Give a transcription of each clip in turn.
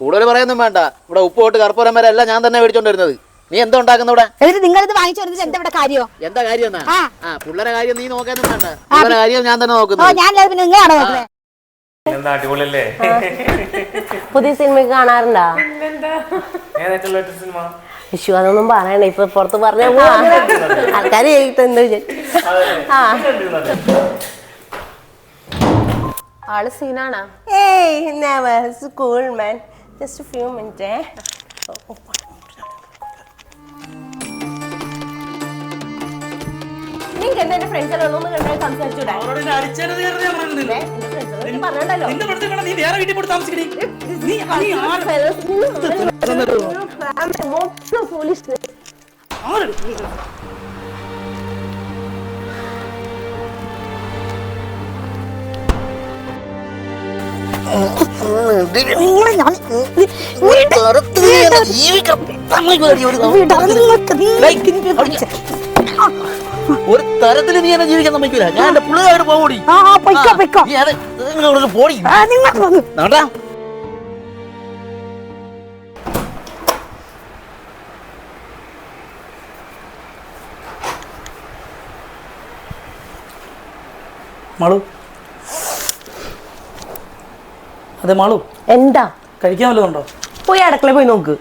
കൂടുതൽ പറയൊന്നും വേണ്ട. ഇവിടെ ഉപ്പ് തൊട്ട് കർപ്പൂരം വരെ എല്ലാം ഞാൻ തന്നെ മേടിച്ചോണ്ട് വരുന്നത് നീ എന്താ ഉണ്ടാക്കുന്ന ഇവിടെ? നിങ്ങൾ ഇത് വാങ്ങിച്ചു വരുന്നത് എന്താ ഇവിടെ കാര്യോ? എന്താ കാര്യം എന്നാ? ആ. ആ പിള്ളേരെ കാര്യം നീ നോക്കാനും വേണ്ട. പിള്ളേരെ കാര്യം ഞാൻ തന്നെ ഓ നോക്കുന്നത് ഞാൻ പിന്നെ നിങ്ങളാണോ നോക്കുന്നത് എന്താ അടിപൊളിയല്ലേ? പുതിയ സിനിമ കാണാറുണ്ടോ? ഏതായിട്ടുള്ള ഒരു സിനിമ? വിഷു അതൊന്നും പറയണ്ട. ഇപ്പൊ പുറത്ത് പറഞ്ഞ ആൾക്കാർ കേൾക്കുന്നുണ്ട് വിചാരിച്ചു. ആ. ആൾ സീനാണാ? Hey never cool man just few minute നിങ്ങൾക്ക് എന്താ എന്റെ ഫ്രണ്ട്സിലൊന്നും കണ്ടാൽ സംസാരിച്ചൂടെ? പറഞ്ഞല്ലോ മൊത്തം പോലീസ് ഒരു തരത്തിൽ നീ എന്നെ ജീവിക്കാൻ സമ്മതിക്കൂല. ഞാൻ എന്റെ പിള്ളേരോട് പോകൂടി. പോടി. ആ നിങ്ങൾ വന്നു നടടാ മാളു അതെ മാളു. എന്താ? കഴിക്കാൻ വല്ലതുണ്ടോ പോയി അടുക്കള പോയി നോക്ക്.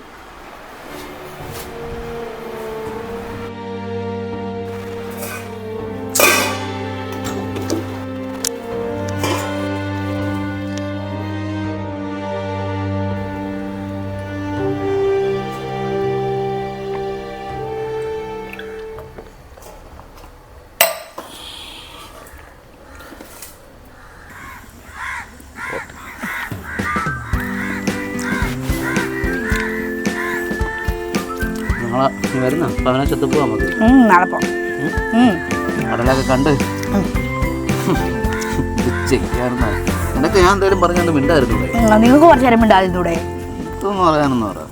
നീ വരുന്ന? പവനച്ചത്ത് പോവാ നമുക്ക്. നാളെ കടലൊക്കെ കണ്ട്? ഉച്ചയ്ക്കായിരുന്ന. നിനക്ക് ഞാൻ എന്തായാലും പറഞ്ഞാൽ മിണ്ടായിരുന്നു നിങ്ങൾക്ക് കുറച്ചു നേരം മിണ്ടാതിന്നൂടെ ഇതൊന്നും പറയാനൊന്നും പറയാം